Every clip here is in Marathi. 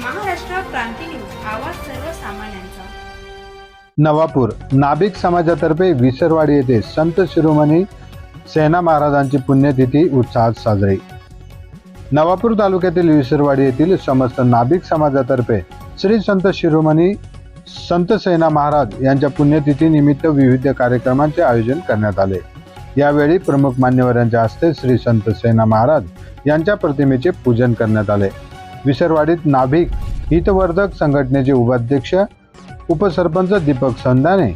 क्रांती न्यूज आवाज सर्वसामान्यांचा. नवापूर नाभिक समाजातर्फे विसरवाडी येथे संत शिरोमणी सेना महाराजांची पुण्यतिथी उत्साहात साजरी. नवापूर तालुक्यातील विसरवाडी येथील समस्त नाभिक समाजातर्फे श्री संत शिरोमणी संत सेना महाराज यांच्या पुण्यतिथी निमित्त विविध कार्यक्रमांचे आयोजन करण्यात आले. यावेळी प्रमुख मान्यवरांच्या हस्ते श्री संत सेना महाराज यांच्या प्रतिमेचे पूजन करण्यात आले. विसरवाडीत नाभिक हितवर्धक संघटनेचे उपाध्यक्ष उपसरपंच दीपक संधाने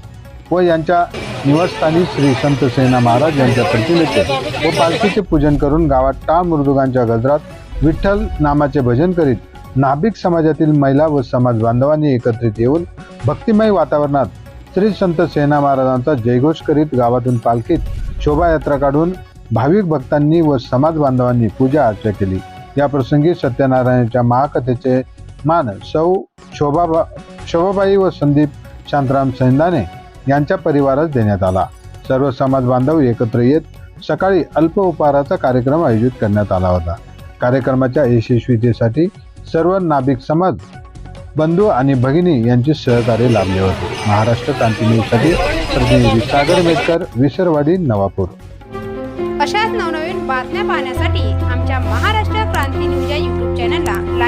व यांच्या निवासस्थानी श्री संत सेना महाराज यांच्या प्रतिमेचे व पालखीचे पूजन करून गावात टाळ मृदुगांच्या गजरात विठ्ठल नामाचे भजन करीत नाभिक समाजातील महिला व समाज बांधवांनी एकत्रित येऊन भक्तिमय वातावरणात श्री संत सेना महाराजांचा जयघोष करीत गावातून पालखीत शोभायात्रा काढून भाविक भक्तांनी व समाज बांधवांनी पूजा अर्चा केली. या प्रसंगी सत्यनारायणाच्या महाकथेचे मान सौ शोभाबा शोभाबाई व संदीप शांतराम सैंदाने यांच्या परिवारास देण्यात आला. सर्व समाज बांधव एकत्र येत सकाळी अल्प उपहाराचा कार्यक्रम आयोजित करण्यात आला होता. कार्यक्रमाच्या यशस्वीतेसाठी सर्व नाभिक समाज बंधू आणि भगिनी यांचे सहकार्य लाभले होते. महाराष्ट्र क्रांती न्यूजसाठी प्रतिनिधी सागर मेटकर विसरवाडी नवापूर. अशाच नवनवीन बातम्या पाहण्यासाठी आमच्या महाराष्ट्र